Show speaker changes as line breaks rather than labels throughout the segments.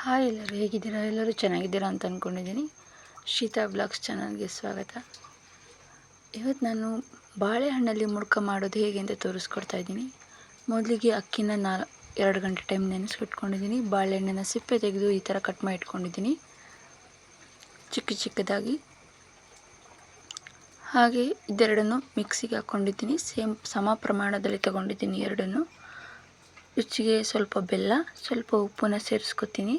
Hi ಎಲ್ಲರೂ, ಹೇಗಿದ್ದೀರಾ? ಎಲ್ಲರೂ ಚೆನ್ನಾಗಿದ್ದೀರಾ ಅಂತ ಅಂದ್ಕೊಂಡಿದ್ದೀನಿ ಶೀತಾ ಬ್ಲಾಗ್ಸ್ ಚಾನಲ್ಗೆ ಸ್ವಾಗತ. ಇವತ್ತು ನಾನು ಬಾಳೆಹಣ್ಣಲ್ಲಿ ಮುಡ್ಕ ಮಾಡೋದು ಹೇಗೆ ಅಂತ ತೋರಿಸ್ಕೊಡ್ತಾ ಇದ್ದೀನಿ. ಮೊದಲಿಗೆ ಅಕ್ಕಿನ ನಾ, ಎರಡು ಗಂಟೆ ಟೈಮ್ ನೆನೆಸ್ಕಿಟ್ಕೊಂಡಿದ್ದೀನಿ. ಬಾಳೆಹಣ್ಣಿನ ಸಿಪ್ಪೆ ತೆಗೆದು ಈ ಥರ ಕಟ್ ಮಾಡಿ ಇಟ್ಕೊಂಡಿದ್ದೀನಿ ಚಿಕ್ಕ ಚಿಕ್ಕದಾಗಿ. ಹಾಗೆ ಇದೆರಡನ್ನು ಮಿಕ್ಸಿಗೆ ಹಾಕ್ಕೊಂಡಿದ್ದೀನಿ. ಸೇಮ್ ಸಮ ಪ್ರಮಾಣದಲ್ಲಿ ತಗೊಂಡಿದ್ದೀನಿ ಎರಡನ್ನು. ರುಚಿಗೆ ಸ್ವಲ್ಪ ಬೆಲ್ಲ, ಸ್ವಲ್ಪ ಉಪ್ಪನ್ನ ಸೇರಿಸ್ಕೊತೀನಿ.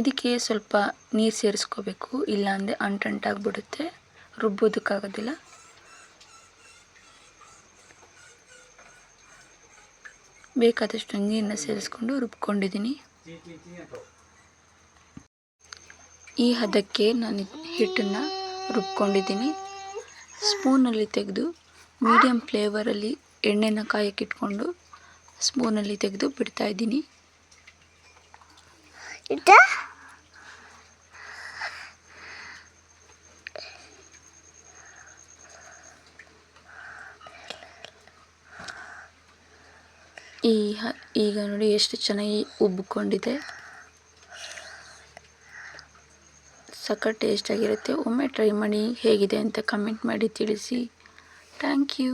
ಇದಕ್ಕೆ ಸ್ವಲ್ಪ ನೀರು ಸೇರಿಸ್ಕೋಬೇಕು, ಇಲ್ಲಾಂದರೆ ಅಂಟಂಟಾಗ್ಬಿಡುತ್ತೆ ರುಬ್ಬೋದಕ್ಕಾಗೋದಿಲ್ಲ. ಬೇಕಾದಷ್ಟು ನೀರನ್ನ ಸೇರಿಸ್ಕೊಂಡು ರುಬ್ಕೊಂಡಿದ್ದೀನಿ. ಈ ಹದಕ್ಕೆ ನಾನು ಹಿಟ್ಟನ್ನು ರುಬ್ಕೊಂಡಿದ್ದೀನಿ. ಸ್ಪೂನಲ್ಲಿ ತೆಗೆದು ಮೀಡಿಯಮ್ ಫ್ಲೇವರಲ್ಲಿ ಎಣ್ಣೆನ ಕಾಯಕ್ಕಿಟ್ಕೊಂಡು ಸ್ಪೂನಲ್ಲಿ ತೆಗೆದು ಬಿಡ್ತಾಯಿದ್ದೀನಿ ಈ ಈಗ ನೋಡಿ ಎಷ್ಟು ಚೆನ್ನಾಗಿ ಉಬ್ಬಿಕೊಂಡಿದೆ ಸಖತ್ ಟೇಸ್ಟಾಗಿರುತ್ತೆ ಒಮ್ಮೆ ಟ್ರೈ ಮಾಡಿ ಹೇಗಿದೆ ಅಂತ ಕಮೆಂಟ್ ಮಾಡಿ ತಿಳಿಸಿ. Thank you